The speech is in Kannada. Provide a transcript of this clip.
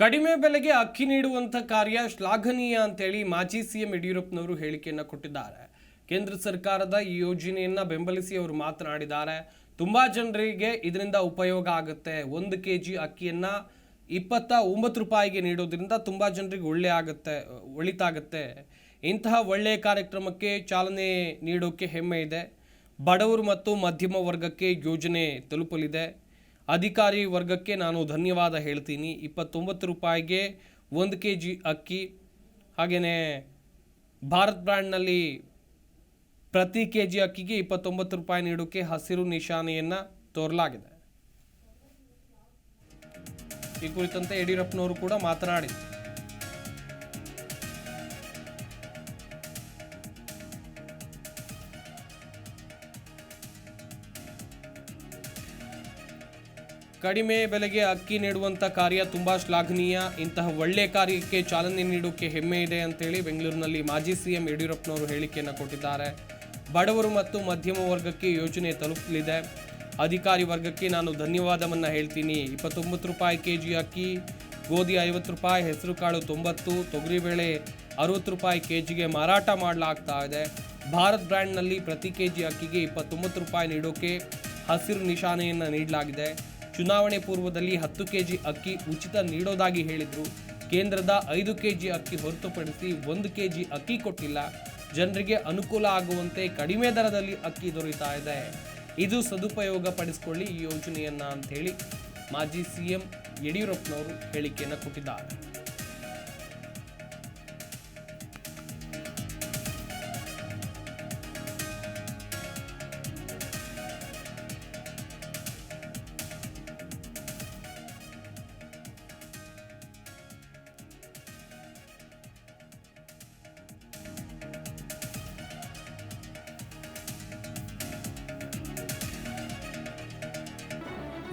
ಕಡಿಮೆ ಬೆಲೆಗೆ ಅಕ್ಕಿ ನೀಡುವಂಥ ಕಾರ್ಯ ಶ್ಲಾಘನೀಯ ಅಂತೇಳಿ ಮಾಜಿ ಸಿಎಂ ಯಡಿಯೂರಪ್ಪನವರು ಹೇಳಿಕೆಯನ್ನು ಕೊಟ್ಟಿದ್ದಾರೆ. ಕೇಂದ್ರ ಸರ್ಕಾರದ ಈ ಯೋಜನೆಯನ್ನು ಬೆಂಬಲಿಸಿ ಅವರು ಮಾತನಾಡಿದ್ದಾರೆ. ತುಂಬ ಜನರಿಗೆ ಇದರಿಂದ ಉಪಯೋಗ ಆಗುತ್ತೆ. ಒಂದು ಕೆ ಜಿ ಅಕ್ಕಿಯನ್ನು ಇಪ್ಪತ್ತ ಒಂಬತ್ತು ರೂಪಾಯಿಗೆ ನೀಡೋದ್ರಿಂದ ತುಂಬ ಜನರಿಗೆ ಒಳ್ಳೆ ಆಗುತ್ತೆ, ಒಳಿತಾಗುತ್ತೆ. ಇಂತಹ ಒಳ್ಳೆಯ ಕಾರ್ಯಕ್ರಮಕ್ಕೆ ಚಾಲನೆ ನೀಡೋಕ್ಕೆ ಹೆಮ್ಮೆ ಇದೆ. ಬಡವರು ಮತ್ತು ಮಧ್ಯಮ ವರ್ಗಕ್ಕೆ ಯೋಜನೆ ತಲುಪಲಿದೆ. ಅಧಿಕಾರಿ ವರ್ಗಕ್ಕೆ ನಾನು ಧನ್ಯವಾದ ಹೇಳ್ತೀನಿ. ಇಪ್ಪತ್ತೊಂಬತ್ತು ರೂಪಾಯಿಗೆ ಒಂದು ಕೆ ಜಿ ಅಕ್ಕಿ ಹಾಗೆಯೇ ಭಾರತ್ ಬ್ರ್ಯಾಂಡ್ನಲ್ಲಿ ಪ್ರತಿ ಕೆ ಜಿ ಅಕ್ಕಿಗೆ ಇಪ್ಪತ್ತೊಂಬತ್ತು ರೂಪಾಯಿ ನೀಡೋಕ್ಕೆ ಹಸಿರು ನಿಶಾನೆಯನ್ನು ತೋರಲಾಗಿದೆ. ಈ ಕುರಿತಂತೆ ಯಡಿಯೂರಪ್ಪನವರು ಕೂಡ ಮಾತನಾಡಿದರು. ಕಡಿಮೆ ಬೆಲೆಗೆ ಅಕ್ಕಿ ನೀಡುವಂಥ ಕಾರ್ಯ ತುಂಬ ಶ್ಲಾಘನೀಯ. ಇಂತಹ ಒಳ್ಳೆ ಕಾರ್ಯಕ್ಕೆ ಚಾಲನೆ ನೀಡೋಕ್ಕೆ ಹೆಮ್ಮೆ ಇದೆ ಅಂತೇಳಿ ಬೆಂಗಳೂರಿನಲ್ಲಿ ಮಾಜಿ ಸಿ ಎಂ ಯಡಿಯೂರಪ್ಪನವರು ಹೇಳಿಕೆಯನ್ನು ಕೊಟ್ಟಿದ್ದಾರೆ. ಬಡವರು ಮತ್ತು ಮಧ್ಯಮ ವರ್ಗಕ್ಕೆ ಯೋಜನೆ ತಲುಪಲಿದೆ. ಅಧಿಕಾರಿ ವರ್ಗಕ್ಕೆ ನಾನು ಧನ್ಯವಾದವನ್ನು ಹೇಳ್ತೀನಿ. ಇಪ್ಪತ್ತೊಂಬತ್ತು ರೂಪಾಯಿ ಕೆ ಜಿ ಅಕ್ಕಿ, ಗೋಧಿ ಐವತ್ತು ರೂಪಾಯಿ ಹೆಸರುಕಾಳು ತೊಂಬತ್ತು ತೊಗರಿಬೇಳೆ ಅರವತ್ತು ರೂಪಾಯಿ ಕೆ ಜಿಗೆ ಮಾರಾಟ ಮಾಡಲಾಗ್ತಾ ಇದೆ. ಭಾರತ್ ಬ್ರ್ಯಾಂಡ್ನಲ್ಲಿ ಪ್ರತಿ ಕೆ ಜಿ ಅಕ್ಕಿಗೆ ಇಪ್ಪತ್ತೊಂಬತ್ತು ರೂಪಾಯಿ ನೀಡೋಕೆ ಹಸಿರು ನಿಶಾನೆಯನ್ನು ನೀಡಲಾಗಿದೆ. ಚುನಾವಣೆ ಪೂರ್ವದಲ್ಲಿ ಹತ್ತು ಕೆಜಿ ಅಕ್ಕಿ ಉಚಿತ ನೀಡೋದಾಗಿ ಹೇಳಿದ್ರು. ಕೇಂದ್ರದ ಐದು ಕೆಜಿ ಅಕ್ಕಿ ಹೊರತುಪಡಿಸಿ ಒಂದು ಕೆಜಿ ಅಕ್ಕಿ ಕೊಟ್ಟಿಲ್ಲ. ಜನರಿಗೆ ಅನುಕೂಲ ಆಗುವಂತೆ ಕಡಿಮೆ ದರದಲ್ಲಿ ಅಕ್ಕಿ ದೊರೆಯುತ್ತಾ ಇದೆ. ಇದು ಸದುಪಯೋಗ ಪಡಿಸಿಕೊಳ್ಳಿ ಈ ಯೋಜನೆಯನ್ನ ಅಂತ ಹೇಳಿ ಮಾಜಿ ಸಿಎಂ ಯಡಿಯೂರಪ್ಪನವರು ಹೇಳಿಕೆಯನ್ನು ಕೊಟ್ಟಿದ್ದಾರೆ.